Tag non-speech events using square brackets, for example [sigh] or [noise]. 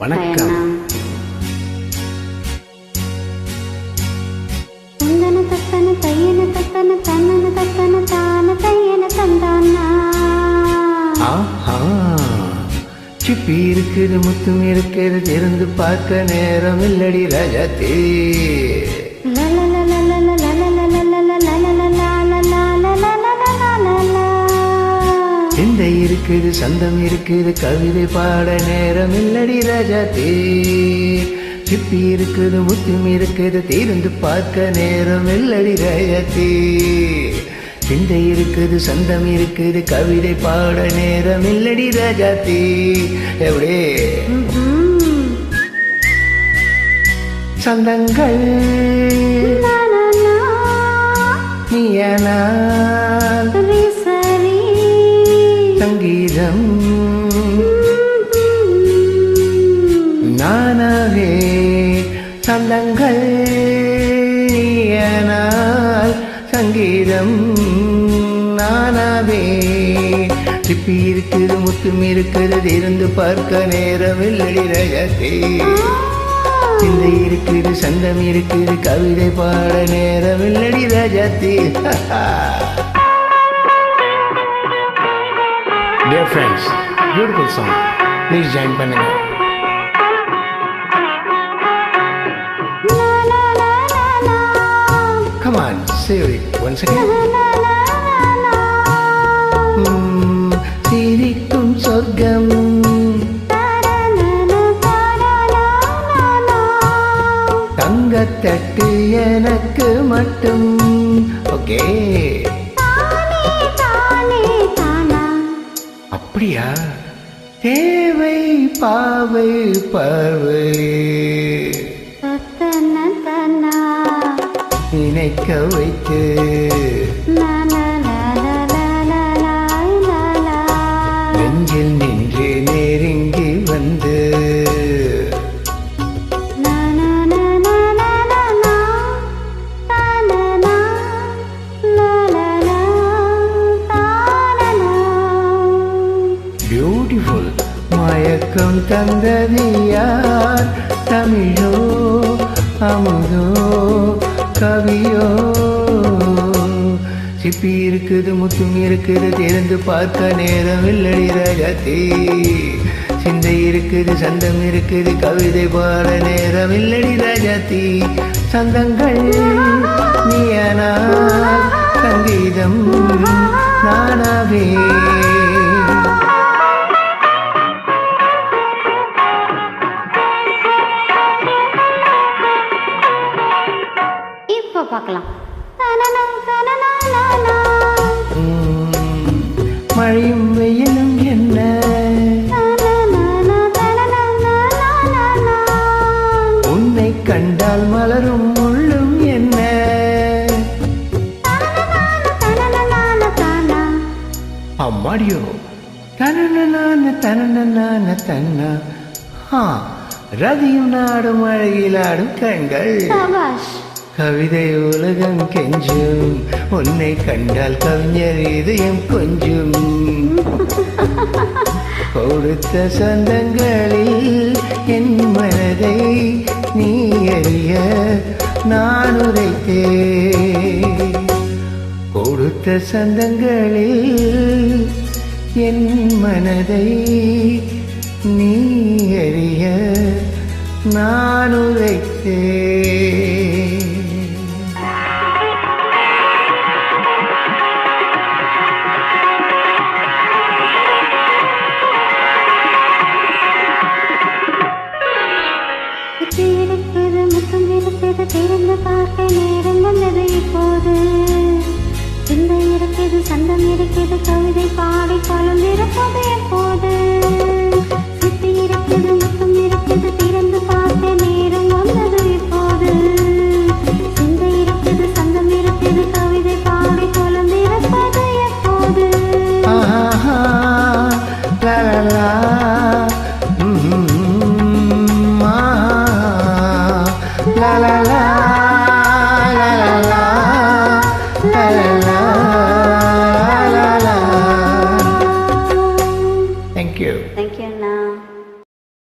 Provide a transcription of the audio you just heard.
வணக்கம். தந்தன தத்தன தையன தத்தன தன்னன தத்தன தான தையன தந்தானா? ஆஹா. சிப்பி இருக்குது முத்தும் இருக்குது திறந்து பார்க்க நேரம் இல்லடி ரஜத்தே. சிந்தை இருக்குது சந்தம் இருக்குது கவிதை பாட நேரம் இல்லடி ரஜத்தே சிப்பி இருக்குது முத்தும் இருக்குது திறந்து பார்க்க நேரம் இல்லடி ரஜத்தே சிந்தை இருக்குது சந்தம் இருக்குது கவிதை பாட நேரம் இல்லடி ரஜத்தே எப்படி சந்தங்கள். சங்கீதம். நானாவே சந்தங்கள் நீயனால் சங்கீதம். நானாவே சிப்பி இருக்குது முத்தும் இருக்கிறது இருந்து பார்க்க நேரம் இல்லடி ரஜத்தே சிந்தை இருக்குது சந்தம் இருக்குது கவிதை பாட நேரமில்லடி ரஜத்தி [laughs] friends beautiful song please join பண்ணுங்க come on save it once again சிரிக்கும் சொர்க்கம். தங்கத்தட்டு எனக்கு மட்டும். ஓகே அப்படியா? தேவை பாவை பார்வை நினைக்க வைத்து. நெஞ்சில் தந்ததியார் தமிழோ அமுதோ கவியோ. சிப்பி இருக்குது முத்தும் இருக்குது தெரிந்து பார்க்க நேரம் இல்லடி ரகத்தே. சிந்தை இருக்குது சந்தம் இருக்குது கவிதை பாட நேரம் இல்லடி ரஜதி சந்தங்கள் நீயனா சங்கீதம் நானாவே. கண்டால் மலரும் முள்ளும் என்ன. அம்மாடியோ. தனனனான தனனனான தன்னா. ஆ ரதியும் நாடும் அழகிலாடும் கண்கள். கவிதை உலகம் கெஞ்சும். உன்னை கண்டால் கவிஞர் இதயம் கொஞ்சும். [laughs] கொடுத்த சொந்தங்களில் தெரிய நான் உரைத்தேன். கொடுத்த சந்தங்களில் என் மனதை நீ அறிய நான் உரைத்தேன். மனதில் சந்தம் இருக்கிறது கவிதை பாடி கலம் இருப்பது எப்போது சுத்தி இருக்கிறது முத்தம் இருக்கிறது திறந்து பார்த்த நேரம் வந்தது இப்போது. சிந்தை இருக்கிறது சந்தம் இருக்கிறது கவிதை பாடி கலம் இருப்பது எப்போது